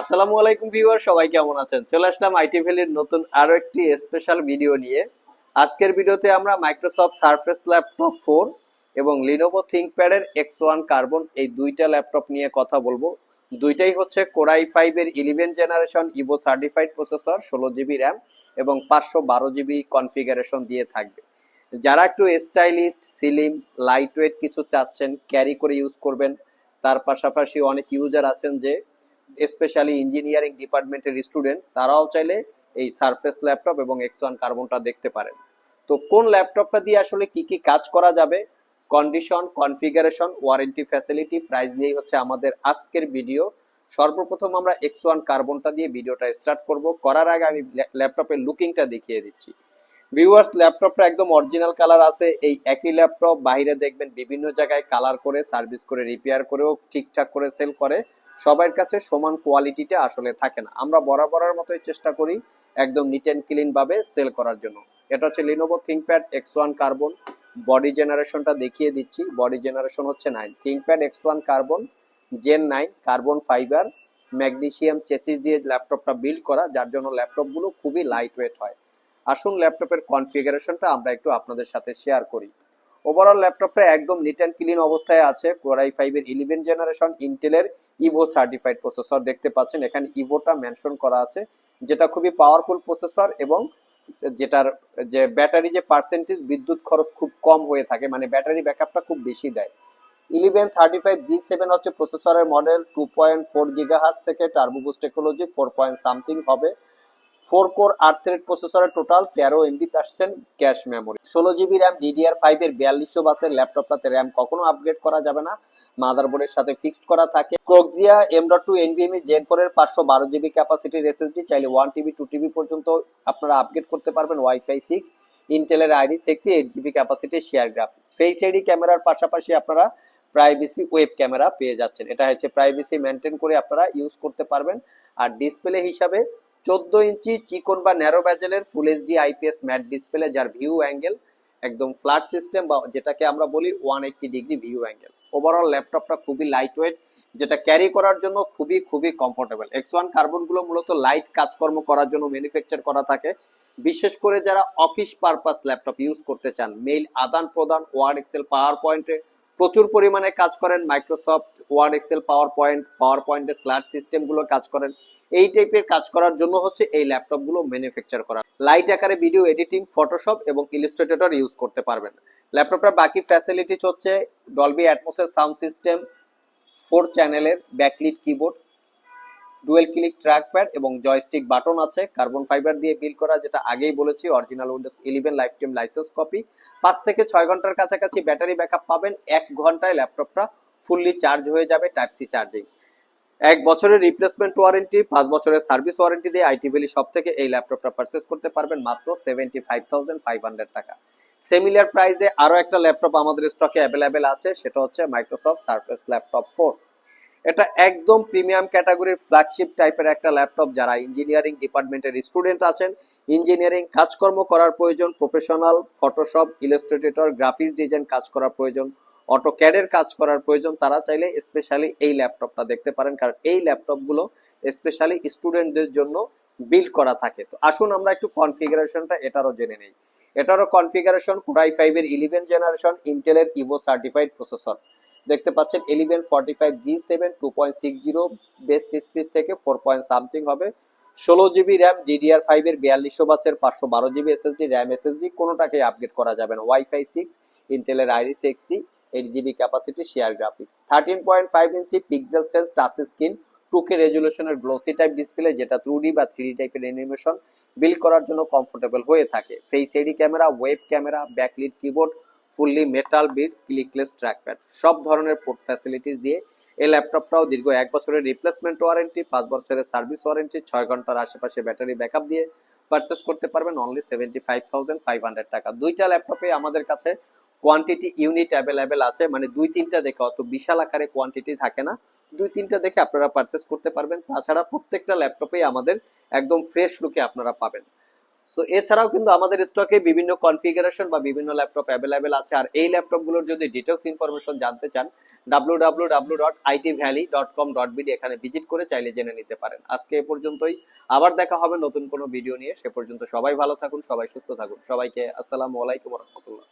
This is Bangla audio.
আসসালামু আলাইকুম ভিউয়ার, সবাই কেমন আছেন? চলে আসলাম আইটি ভ্যালির নতুন আরও একটি স্পেশাল ভিডিও নিয়ে। আজকের ভিডিওতে আমরা মাইক্রোসফট সারফেস ল্যাপটপ ফোর এবং লিনোভো থিঙ্কপ্যাডের এক্স ওয়ান কার্বন এই দুইটা ল্যাপটপ নিয়ে কথা বলব। দুইটাই হচ্ছে কোরাই ফাইভ এর eleven generation Evo certified processor ষোলো জিবি র্যাম এবং পাঁচশো বারো জিবি কনফিগারেশন দিয়ে থাকবে। যারা একটু স্টাইলিস্ট সিলিম লাইট ওয়েট কিছু চাচ্ছেন ক্যারি করে ইউজ করবেন, তার পাশাপাশি অনেক ইউজার আছেন যে স্পেশালি ইঞ্জিনিয়ারিং ডিপার্টমেন্টের স্টুডেন্ট তারাও চাইলে এই সারফেস ল্যাপটপ এবং এক্স ওয়ান কার্বনটা দেখতে পারেন। তো কোন ল্যাপটপটা দিয়ে আসলে কি কি কাজ করা যাবে? Condition configuration warranty facility price নিয়েই হচ্ছে আমাদের আজকের ভিডিও সর্বপ্রথম আমরা এক্স ওয়ান কার্বনটা দিয়ে ভিডিওটা স্টার্ট করব। করার আগে আমি ল্যাপটপের লুকিংটা দেখিয়ে দিচ্ছি। ভিউয়ার্স ল্যাপটপটা একদম অরিজিনাল কালার আছে, এই একই ল্যাপটপ বাইরে দেখবেন বিভিন্ন জায়গায় কালার করে সার্ভিস করে রিপেয়ার করেও ঠিকঠাক করে সেল করে। সবার কাছে সমান কোয়ালিটিটা আসলে থাকে না। আমরা বরাবরের মতোই চেষ্টা করি একদম নিট অ্যান্ড ক্লিন ভাবে সেল করার জন্য। এটা হচ্ছে Lenovo ThinkPad X one carbon body জেনারেশনটা দেখিয়ে দিচ্ছি। বডি জেনারেশন হচ্ছে nine ThinkPad X one carbon gen nine carbon fibre magnesium chassis দিয়ে ল্যাপটপটা বিল্ড করা, যার জন্য ল্যাপটপগুলো খুবই লাইট ওয়েট হয়। আসুন ল্যাপটপের কনফিগারেশনটা আমরা একটু আপনাদের সাথে শেয়ার করি। ওভারঅল ল্যাপটপটা একদম নিট অ্যান্ড ক্লিন অবস্থায় আছে। কোরাই ফাইভের ইলেভেন জেনারেশন ইন্টেলের ইভো সার্টিফাইড প্রসেসর দেখতে পাচ্ছেন। এখানে ইভোটা মেনশন করা আছে, যেটা খুবই পাওয়ারফুল প্রসেসর এবং যেটার যে ব্যাটারি যে পার্সেন্টেজ বিদ্যুৎ খরচ খুব কম হয়ে থাকে মানে ব্যাটারি ব্যাকআপটা খুব বেশি দেয়। Eleven thirty five G seven হচ্ছে প্রসেসরের model two point four gigahertz থেকে turbo boost technology four point something হবে। ফোর কোর আট থ্রেড প্রসেসরের টোটাল তেরো এমবি পার্সেন্ট ক্যাশ মেমোরি। ষোলো জিবি র্যাম ডিডিআর ফাইভ এর বিয়াল্লিশশো বাসের ল্যাপটপটাতে র্যাম কখনো আপগ্রেড করা যাবে না। মাদারবোর্ডের সাথে ফিক্সড করা থাকে। ক্রোকজিয়া M dot two NVMe gen four এর পাঁচশো বারো জিবি ক্যাপাসিটির এসএসডি চাইলে ওয়ান টিবি টু টিবি পর্যন্ত আপনারা আপগ্রেড করতে পারবেন। ওয়াইফাই সিক্স ইন্টেলের আইডি সিক্সি এইট জিবি ক্যাপাসিটির শেয়ার গ্রাফিক্স ফেস আইডি ক্যামেরার পাশাপাশি আপনারা প্রাইভেসি ওয়েব ক্যামেরা পেয়ে যাচ্ছেন। এটা হচ্ছে প্রাইভেসি মেনটেন করে আপনারা ইউজ করতে পারবেন। আর ডিসপ্লে হিসাবে চোদ্দ ইঞ্চি চিকন বা narrow ব্যাজেলের full HD IPS matte display যার ভিউ অ্যাঙ্গেল একদম ফ্ল্যাট সিস্টেম বা যেটাকে আমরা বলি one eighty degree view angle overall ল্যাপটপটা খুবই লাইট ওয়েট যেটা ক্যারি করার জন্য খুবই খুবই কমফোর্টেবল এক্স ওয়ান কার্বনগুলো মূলত লাইট কাজকর্ম করার জন্য ম্যানুফ্যাকচার করা থাকে। বিশেষ করে যারা অফিস পারপাস ল্যাপটপ ইউজ করতে চান মেইল আদান প্রদান ওয়ার্ড এক্সেল পাওয়ার পয়েন্টে প্রচুর পরিমাণে কাজ করেন Microsoft Word Excel PowerPoint power পয়েন্টে স্ল্যাট সিস্টেমগুলো কাজ করেন। এই টাইপের কাজ করার জন্য হচ্ছে এই ল্যাপটপগুলো ম্যানুফ্যাকচার করা। লাইট আকারে ভিডিও এডিটিং ফটোশপ এবং ইলিস্ট্রেটর ইউজ করতে পারবেন। ল্যাপটপটার বাকি ফ্যাসিলিটিস হচ্ছে ডলবি অ্যাটমসের সাউন্ড সিস্টেম ফোর চ্যানেলের backlit keyboard dual click trackpad এবং জয়স্টিক বাটন আছে। কার্বন ফাইবার দিয়ে বিল করা, যেটা আগেই বলেছি original Windows eleven life time licence copy পাঁচ থেকে ছয় ঘণ্টার কাছাকাছি ব্যাটারি ব্যাকআপ পাবেন। এক ঘন্টায় ল্যাপটপটা ফুললি চার্জ হয়ে যাবে টাইপ সি চার্জিং এক বছরের রিপ্লেসমেন্ট ওয়ারেন্টি পাঁচ বছরের সার্ভিস ওয়ারেন্টি দিয়ে আইটি ভ্যালি সব থেকে এই ল্যাপটপটা পারচেস করতে পারবেন মাত্র seventy five thousand five hundred টাকা সিমিলার প্রাইসে আরও একটা ল্যাপটপ আমাদের স্টকে অ্যাভেলেবেল আছে, সেটা হচ্ছে মাইক্রোসফট সার্ফেস ল্যাপটপ ফোর এটা একদম প্রিমিয়াম ক্যাটাগরির ফ্ল্যাগশিপ টাইপের একটা ল্যাপটপ যারা ইঞ্জিনিয়ারিং ডিপার্টমেন্টের স্টুডেন্ট আছেন। ইঞ্জিনিয়ারিং কাজকর্ম করার প্রয়োজন professional Photoshop Illustrator graphics design কাজ করার প্রয়োজন। অটো ক্যাডের কাজ করার প্রয়োজন, তারা চাইলে স্পেশালি এই ল্যাপটপটা দেখতে পারেন, কারণ এই ল্যাপটপগুলো স্পেশালি স্টুডেন্টদের জন্য বিল্ড করা থাকে। তো আসুন আমরা একটু কনফিগারেশনটা এটারও জেনে নেই। এটারও কনফিগারেশন কোরাই ফাইভের ইলেভেন জেনারেশন ইন্টেলের ইভো সার্টিফাইড প্রসেসর দেখতে পাচ্ছেন eleven forty five G seven two point six zero best speed থেকে ফোর পয়েন্ট সামথিং হবে। ষোলো জিবি র্যাম ডিডিআর ফাইভের বিয়াল্লিশশো বাসের পাঁচশো বারো জিবি এসএসডি র্যাম এসএসডি কোনোটাকেই আপগ্রেড করা যাবে না। ওয়াইফাই সিক্স ইন্টেলের Iris Xe eight GB capacity share graphics thirteen point five ইঞ্চি pixel sense touch screen two K রেজুলেশনের glossy type display যেটা টু ডি বা থ্রি টাইপের অ্যানিমেশন বিল্ড করার জন্য কমফোর্টেবল হয়ে থাকে। Face ID camera web camera backlit keyboard fully metal built clickless trackpad সব ধরনের পোর্ট ফ্যাসিলিটিস দিয়ে এই ল্যাপটপটাও দীর্ঘ এক বছরের রিপ্লেসমেন্ট ওয়ারেন্টি পাঁচ বছরের সার্ভিস ওয়ারেন্টি ছয় ঘণ্টার আশেপাশে ব্যাটারি ব্যাকআপ দিয়ে পারচেস করতে পারবেন only seventy five thousand five hundred টাকা। দুইটা ল্যাপটপে আমাদের কাছে কোয়ান্টিটি ইউনিট অ্যাভেলেবেল আছে মানে দুই তিনটা দেখে, অত বিশাল আকারে কোয়ান্টিটি থাকে না। দুই তিনটা দেখে আপনারা পারচেস করতে পারবেন। তাছাড়া প্রত্যেকটা ল্যাপটপেই আমাদের একদম ফ্রেশ লুকে আপনারা পাবেন। সো এছাড়াও কিন্তু আমাদের স্টকে বিভিন্ন কনফিগারেশন বা বিভিন্ন ল্যাপটপ অ্যাভেলেবেল আছে। আর এই ল্যাপটপগুলোর যদি ডিটেলস ইনফরমেশন জানতে চান www.itvalley.com.bd এখানে ভিজিট করে চাইলে জেনে নিতে পারেন। আজকে এ পর্যন্তই। আবার দেখা হবে নতুন কোনো ভিডিও নিয়ে। সে পর্যন্ত সবাই ভালো থাকুন, সবাই সুস্থ থাকুন। সবাইকে আসসালামু আলাইকুম রহমতুল্লাহ।